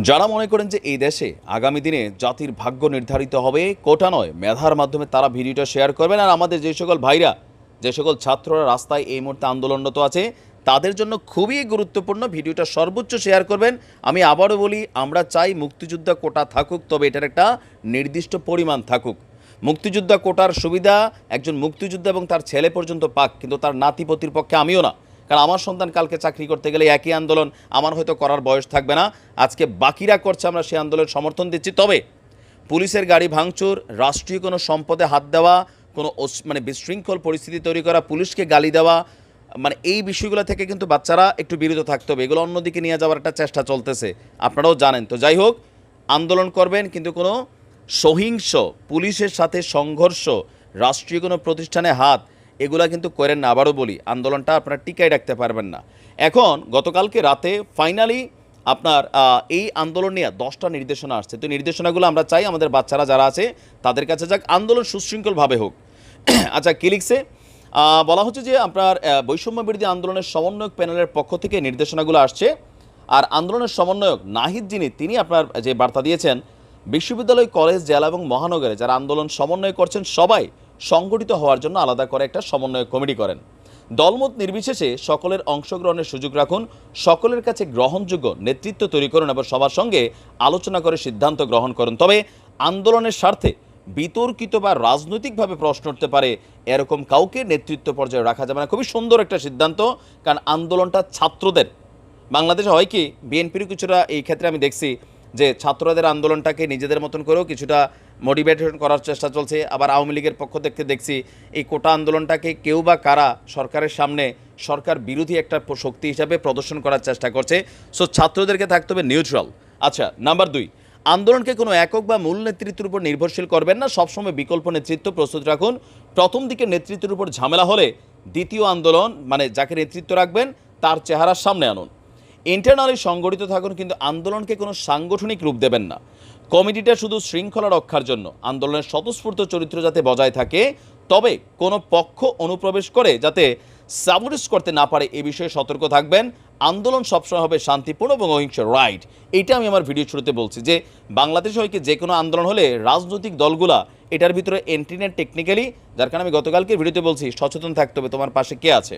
যারা মনে করেন যে এই দেশে আগামী দিনে জাতির ভাগ্য নির্ধারিত হবে, কোটা নয়, মেধার মাধ্যমে তারা ভিডিওটা শেয়ার করবেন। আর আমাদের যে সকল ভাইরা, যে সকল ছাত্ররা রাস্তায় এই মুহূর্তে আন্দোলনরত আছে, তাদের জন্য খুবই গুরুত্বপূর্ণ ভিডিওটা সর্বোচ্চ শেয়ার করবেন। আমি আবারও বলি, আমরা চাই মুক্তিযোদ্ধা কোটা থাকুক, তবে এটার একটা নির্দিষ্ট পরিমাণ থাকুক। মুক্তিযোদ্ধা কোটার সুবিধা, একজন মুক্তিযোদ্ধা এবং তার ছেলে পর্যন্ত পাক, কিন্তু তার নাতিপতির পক্ষে আমিও না। কারণ আমার সন্তান কালকে চাকরি করতে গেলে একই আন্দোলন, আমার হয়তো করার বয়স থাকবে না। আজকে বাকিরা করছে, আমরা সেই আন্দোলনের সমর্থন দিচ্ছি। তবে পুলিশের গাড়ি ভাঙচুর, রাষ্ট্রীয় কোনো সম্পদে হাত দেওয়া, কোনো মানে বিশৃঙ্খল পরিস্থিতি তৈরি করা, পুলিশকে গালি দেওয়া মানে এই বিষয়গুলো থেকে কিন্তু বাচ্চারা একটু বিরত থাকতে হবে। এগুলো অন্যদিকে নিয়ে যাওয়ার একটা চেষ্টা চলতেছে। আপনারাও জানেন তো। যাই হোক, আন্দোলন করবেন, কিন্তু কোনো সহিংস, পুলিশের সাথে সংঘর্ষ, রাষ্ট্রীয় কোনো প্রতিষ্ঠানে হাত এগুলা কিন্তু করেন না, আবারও বলি, আন্দোলনটা আপনারা টিকাই রাখতে পারবেন না। এখন, গতকালকে রাতে ফাইনালি আপনার এই আন্দোলন নিয়ে দশটা নির্দেশনা আসছে। তো নির্দেশনাগুলো আমরা চাই আমাদের বাচ্চারা যারা আছে, তাদের কাছে যাক, আন্দোলন সুশৃঙ্খলভাবে হোক। আচ্ছা কি লিখছে বলা হচ্ছে যে আপনার বৈষম্য বিরোধী আন্দোলনের সমন্বয়ক প্যানেলের পক্ষ থেকে নির্দেশনাগুলো আসছে। আর আন্দোলনের সমন্বয়ক নাহিদ যিনি, তিনি আপনার যে বার্তা দিয়েছেন, বিশ্ববিদ্যালয়, কলেজ, জেলা এবং মহানগরে যারা আন্দোলন সমন্বয় করছেন সবাই সংগঠিত হওয়ার জন্য আলাদা করে একটা সমন্বয় কমিটি করেন। দলমত নির্বিশেষে সকলের অংশগ্রহণের সুযোগ রাখুন, সকলের কাছে গ্রহণযোগ্য নেতৃত্ব তৈরি করুন এবং সবার সঙ্গে আলোচনা করে সিদ্ধান্ত গ্রহণ করুন। তবে আন্দোলনের স্বার্থে বিতর্কিত বা রাজনৈতিকভাবে প্রশ্ন উঠতে পারে, এরকম কাউকে নেতৃত্ব পর্যায়ে রাখা যাবে না। খুবই সুন্দর একটা সিদ্ধান্ত, কারণ আন্দোলনটা ছাত্রদের। বাংলাদেশে হয় কি বিএনপির কিছুটা এই ক্ষেত্রে আমি দেখছি যে ছাত্রদের আন্দোলনটাকে নিজেদের মতন করেও কিছুটা মোটিভেশন করার চেষ্টা চলছে। আবার আওয়ামী লীগের পক্ষ থেকে দেখছি, এই কোটা আন্দোলনটাকে কেউ বা কারা সরকারের সামনে সরকার বিরোধী একটা শক্তি হিসাবে প্রদর্শন করার চেষ্টা করছে। সো ছাত্রদেরকে থাকতে হবে নিউট্রাল আচ্ছা নাম্বার দুই, আন্দোলনকে কোনো একক বা মূল নেতৃত্বের উপর নির্ভরশীল করবেন না। সবসময় বিকল্প নেতৃত্ব প্রস্তুত রাখুন। প্রথম দিকে নেতৃত্বের উপর ঝামেলা হলে দ্বিতীয় আন্দোলন মানে যাকে নেতৃত্ব রাখবেন, তার চেহারার সামনে আনুন। ইন্টারনালি সংগঠিত থাকুন, কিন্তু আন্দোলনকে কোনো সাংগঠনিক রূপ দেবেন না। কমিটিটা শুধু শৃঙ্খলা রক্ষার জন্য, আন্দোলনের স্বতঃস্ফূর্ত চরিত্র যাতে বজায় থাকে, তবে কোনো পক্ষ অনুপ্রবেশ করে যাতে সাবরিস করতে না পারে, এ বিষয়ে সতর্ক থাকবেন। আন্দোলন সবসময় হবে শান্তিপূর্ণ এবং অহিংস রাইট। এইটা আমি আমার ভিডিও শুরুতে বলছি যে, বাংলাদেশ হয় কি যে কোনো আন্দোলন হলে রাজনৈতিক দলগুলা এটার ভিতরে এন্ট্রিনেট টেকনিক্যালি যার কারণে আমি গতকালকে ভিডিওতে বলছি, সচেতন থাকতে হবে। তোমার পাশে কে আছে?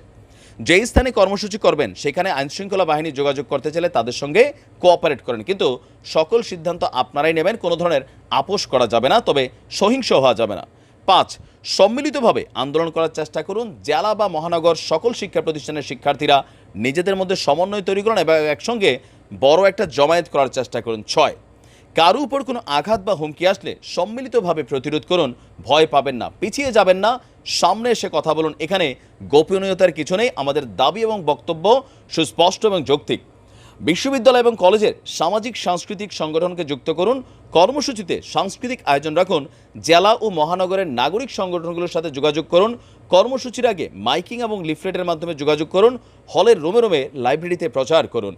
যেই স্থানে কর্মসূচি করবেন, সেখানে আইনশৃঙ্খলা বাহিনী যোগাযোগ করতে চাইলে তাদের সঙ্গে কোঅপারেট করেন। কিন্তু সকল সিদ্ধান্ত আপনারাই নেবেন, কোনো ধরনের আপোষ করা যাবে না, তবে সহিংস হওয়া যাবে না। পাঁচ, সম্মিলিতভাবে আন্দোলন করার চেষ্টা করুন। জেলা বা মহানগর সকল শিক্ষা প্রতিষ্ঠানের শিক্ষার্থীরা নিজেদের মধ্যে সমন্বয় তৈরি করুন এবং একসঙ্গে বড় একটা জমায়েত করার চেষ্টা করুন। ছয়, কারও উপর কোনো আঘাত বা হুমকি আসলে সম্মিলিতভাবে প্রতিরোধ করুন। ভয় পাবেন না, পিছিয়ে যাবেন না সামনে এসে কথা বলুন। এখানে গোপনীয়তার কিছু নেই। আমাদের দাবি এবং বক্তব্য সুস্পষ্ট এবং যৌক্তিক। বিশ্ববিদ্যালয় এবং কলেজের সামাজিক, সাংস্কৃতিক সংগঠনকে যুক্ত করুন। কর্মসূচিতে সাংস্কৃতিক আয়োজন রাখুন। জেলা ও মহানগরের নাগরিক সংগঠনগুলোর সাথে যোগাযোগ করুন। কর্মসূচির আগে মাইকিং এবং লিফলেটের মাধ্যমে যোগাযোগ করুন। হলের রোমে রোমে লাইব্রেরিতে প্রচার করুন।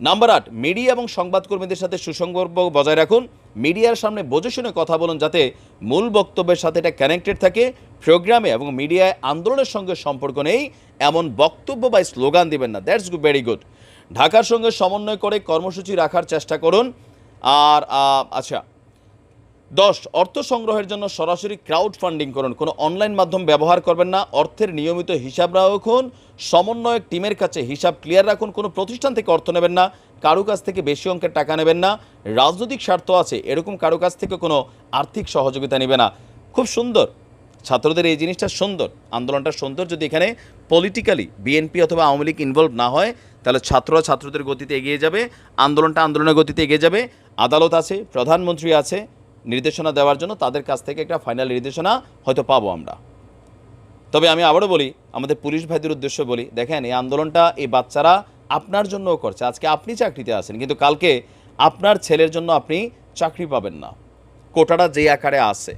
নাম্বার আট, মিডিয়া এবং সংবাদকর্মীদের সাথে সুসংপর্ক বজায় রাখুন। মিডিয়ার সামনে বোঝে শুনে কথা বলুন যাতে মূল বক্তব্যের সাথে এটা কানেক্টেড থাকে। প্রোগ্রামে এবং মিডিয়ায় আন্দোলনের সঙ্গে সম্পর্ক নেই, এমন বক্তব্য বা স্লোগান দিবেন না। That's very good. ঢাকার সঙ্গে সমন্বয় করে কর্মসূচি রাখার চেষ্টা করুন। আর আচ্ছা দশ, অর্থ সংগ্রহের জন্য সরাসরি ক্রাউড ফান্ডিং করুন। কোনো অনলাইন মাধ্যম ব্যবহার করবেন না। অর্থের নিয়মিত হিসাব রাখুন। সমন্বয়ক টিমের কাছে হিসাব ক্লিয়ার রাখুন। কোনো প্রতিষ্ঠান থেকে অর্থ নেবেন না। কারও কাছ থেকে বেশি অঙ্কের টাকা নেবেন না। রাজনৈতিক স্বার্থ আছে। এরকম কারও কাছ থেকে কোনো আর্থিক সহযোগিতা নেবে না। খুব সুন্দর। ছাত্রদের এই জিনিসটা সুন্দর, আন্দোলনটা সুন্দর। যদি এখানে পলিটিক্যালি বিএনপি অথবা আওয়ামী লীগ ইনভলভ না হয়, তাহলে ছাত্ররা ছাত্রদের গতিতে এগিয়ে যাবে, আন্দোলনটা আন্দোলনের গতিতে এগিয়ে যাবে। আদালত আছে, প্রধানমন্ত্রী আছে, নির্দেশনা দেওয়ার জন্য তাদের কাছ থেকে একটা ফাইনাল নির্দেশনা হয়তো পাবো আমরা। তবে আমি আবারও বলি, আমাদের পুলিশ ভাইদের উদ্দেশ্য বলি, দেখেন, এই আন্দোলনটা এই বাচ্চারা আপনার জন্যও করছে। আজকে আপনি চাকরিতে আছেন, কিন্তু কালকে আপনার ছেলের জন্য আপনি চাকরি পাবেন না। কোটাটা যে আকারে আছে।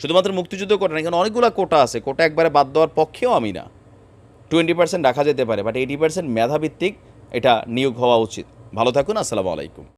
শুধুমাত্র মুক্তিযুদ্ধ কোটা না, এখানে অনেকগুলো কোটা আছে। কোটা একবারে বাদ দেওয়ার পক্ষেও আমি না। টোয়েন্টি পার্সেন্ট রাখা যেতে পারে বাট এইটি পার্সেন্ট মেধাভিত্তিক এটা নিয়োগ হওয়া উচিত। ভালো থাকুন, আসসালামু আলাইকুম।